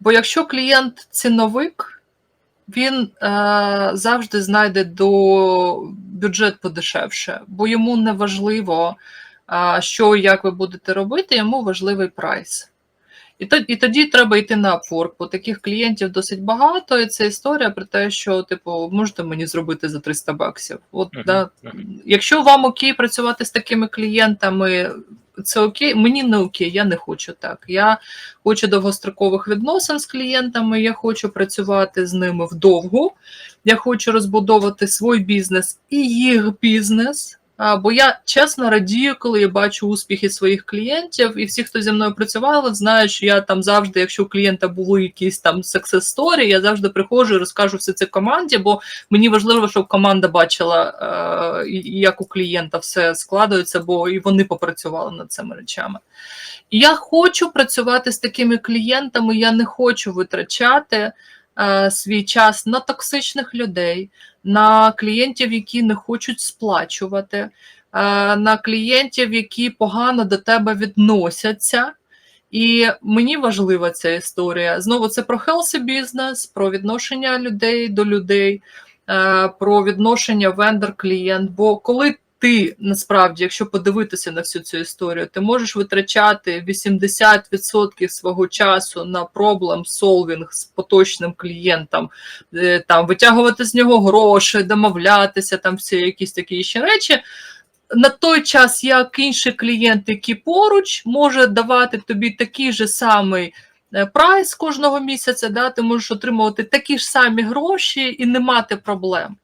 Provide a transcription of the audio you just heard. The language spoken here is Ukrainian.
Бо якщо клієнт ціновик, він е, завжди знайде до бюджет подешевше, бо йому не важливо, е, що і як ви будете робити, йому важливий прайс. І, то, і тоді треба йти на Upwork, бо таких клієнтів досить багато, і це історія про те, що, типу, можете мені зробити за 300 баксів. От, Мгм, да. мгм. Якщо вам окей працювати з такими клієнтами, це окей. Мені не окей, я не хочу так. Я хочу довгострокових відносин з клієнтами, я хочу працювати з ними вдовго, я хочу розбудовувати свій бізнес і їх бізнес. Бо я чесно радію, коли я бачу успіхи своїх клієнтів, і всі, хто зі мною працювали, знають, що я там завжди, якщо у клієнта були якісь там success story, я завжди приходжу і розкажу все це команді, бо мені важливо, щоб команда бачила, е, як у клієнта все складається, бо і вони попрацювали над цими речами. Я хочу працювати з такими клієнтами, я не хочу витрачати свій час на токсичних людей, на клієнтів, які не хочуть сплачувати, е, на клієнтів, які погано до тебе відносяться. І мені важлива ця історія. Знову це про healthy бізнес, про відношення людей до людей, е, про відношення вендор-клієнт. Бо коли ти насправді, якщо подивитися на всю цю історію, ти можеш витрачати 80% свого часу на проблем солвінг з поточним клієнтом, е, там витягувати з нього гроші, домовлятися, там всі якісь такі ще речі. На той час, як інший клієнт, який поруч, може давати тобі такий же самий е, прайс кожного місяця, да, ти можеш отримувати такі ж самі гроші і не мати проблем.